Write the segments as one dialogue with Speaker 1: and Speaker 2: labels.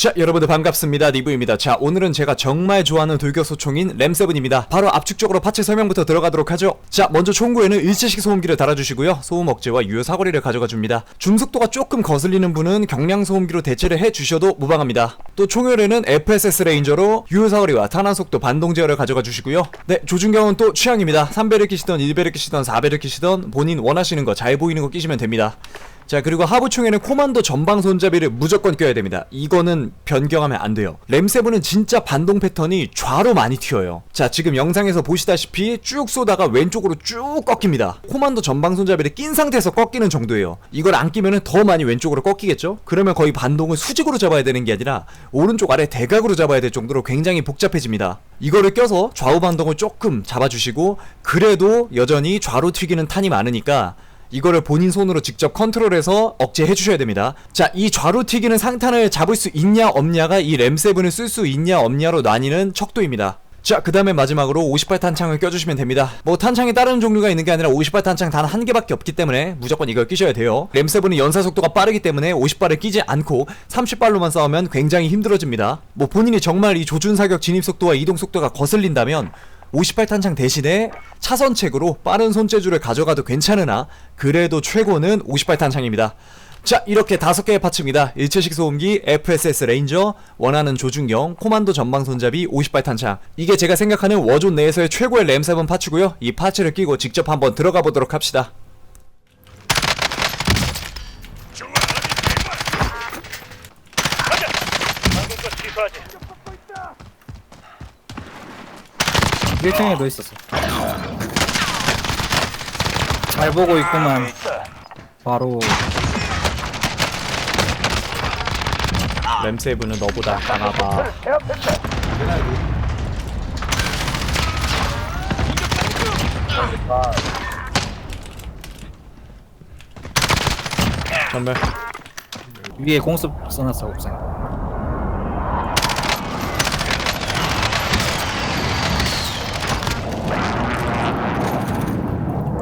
Speaker 1: 자 여러분들 반갑습니다. 니브입니다. 자 오늘은 제가 정말 좋아하는 돌격소총인 램세븐입니다. 바로 압축적으로 파츠 설명부터 들어가도록 하죠. 자 먼저 총구에는 일체식 소음기를 달아주시고요. 소음 억제와 유효 사거리를 가져가 줍니다. 중속도가 조금 거슬리는 분은 경량 소음기로 대체를 해주셔도 무방합니다. 또 총열에는 FSS 레인저로 유효 사거리와 탄환 속도 반동 제어를 가져가 주시고요. 네 조준경은 또 취향입니다. 3배를 끼시던 1배를 끼시던 4배를 끼시던 본인 원하시는 거 잘 보이는 거 끼시면 됩니다 자 그리고 하부총에는 코만도 전방 손잡이를 무조건 껴야 됩니다. 이거는 변경하면 안 돼요. 램세븐은 진짜 반동 패턴이 좌로 많이 튀어요. 자 지금 영상에서 보시다시피 쭉 쏘다가 왼쪽으로 쭉 꺾입니다. 코만도 전방 손잡이를 낀 상태에서 꺾이는 정도예요. 이걸 안 끼면은 더 많이 왼쪽으로 꺾이겠죠? 그러면 거의 반동을 수직으로 잡아야 되는 게 아니라 오른쪽 아래 대각으로 잡아야 될 정도로 굉장히 복잡해집니다. 이거를 껴서 좌우 반동을 조금 잡아주시고 그래도 여전히 좌로 튀기는 탄이 많으니까 이거를 본인 손으로 직접 컨트롤해서 억제해 주셔야 됩니다. 자, 이 좌로 튀기는 상탄을 잡을 수 있냐 없냐가 이 램7을 쓸 수 있냐 없냐로 나뉘는 척도입니다. 자, 그 다음에 마지막으로 58 탄창을 껴주시면 됩니다. 뭐 탄창이 다른 종류가 있는 게 아니라 58 탄창 단 한 개밖에 없기 때문에 무조건 이걸 끼셔야 돼요. 램7은 연사 속도가 빠르기 때문에 50발을 끼지 않고 30발로만 싸우면 굉장히 힘들어집니다. 뭐 본인이 정말 이 조준 사격 진입 속도와 이동 속도가 거슬린다면 58탄창 대신에 차선책으로 빠른 손재주를 가져가도 괜찮으나 그래도 최고는 58탄창입니다. 자 이렇게 다섯 개의 파츠입니다. 일체식 소음기, FSS 레인저, 원하는 조준경, 코만도 전방 손잡이, 58탄창 이게 제가 생각하는 워존 내에서의 최고의 램7 파츠고요. 이 파츠를 끼고 직접 한번 들어가 보도록 합시다.
Speaker 2: 취소하지.
Speaker 3: 1층에도 있었어. 잘 보고 있구만. 바로
Speaker 1: 램7은 너보다 강하다. 전멸.
Speaker 3: 위에 공습 써놨어 옥상.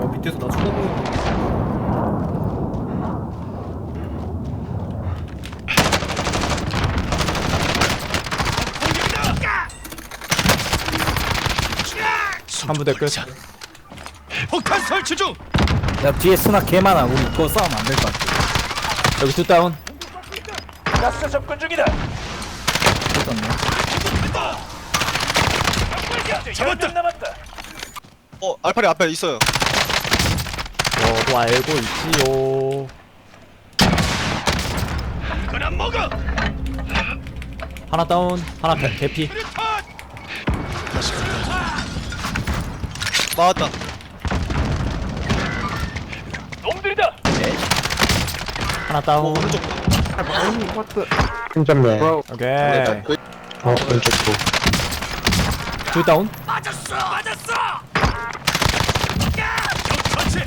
Speaker 4: 어 밑에서 나 쳐다보는
Speaker 1: 한 부대 끝.
Speaker 2: 폭탄 설치 중.
Speaker 3: 야 뒤에 스나 개 많아. 우리 그거 싸우면 안 될 것 같아.
Speaker 1: 여기 투 다운.
Speaker 2: 가스 접근 중이다.
Speaker 3: 있었네.
Speaker 2: 잡았다. 남았다.
Speaker 5: 어, 알파리 앞에 있어요.
Speaker 1: 저도 알고 있지요.
Speaker 2: 이거나 먹어.
Speaker 1: 하나 다운, 하나 개, 개피.
Speaker 5: 맞았다.
Speaker 2: 놈들이다.
Speaker 1: 하나 다운.
Speaker 5: 오른쪽.
Speaker 4: 팀전멸
Speaker 1: 오케이.
Speaker 4: 어 왼쪽도
Speaker 1: 둘 다운.
Speaker 2: 맞았어. 맞았어. 처치.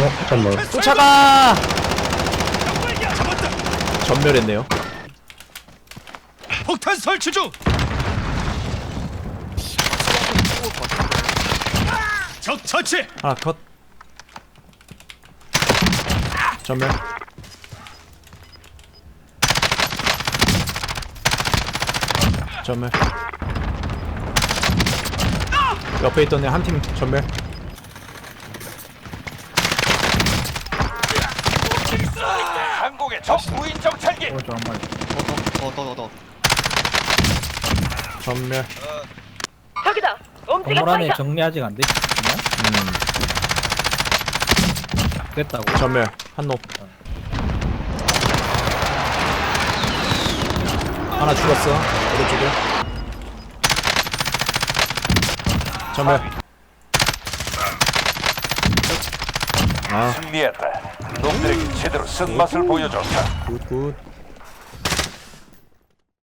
Speaker 4: 어 잠깐만
Speaker 1: 쫓아가! 전멸했네요.
Speaker 2: 폭탄 설치 중. 적 처치.
Speaker 1: 하나 컷. 전멸. 전멸. 옆에 있던 애 한 팀 전멸.
Speaker 2: 한국의 적 무인 정찰기.
Speaker 3: 오른쪽 한 마리.
Speaker 5: 더, 더, 더, 더.
Speaker 1: 전멸.
Speaker 6: 저기다.
Speaker 3: 건물 안에. 정리 아직 안 돼. 있냐?
Speaker 1: 음.
Speaker 3: 됐다고.
Speaker 1: 전멸. 한 놈. 하나 죽었어. 오른쪽에. 전멸. 아,
Speaker 2: 승리했다. 놈들에게 제대로 쓴 맛을 보여줬다.
Speaker 1: 굿, 굿.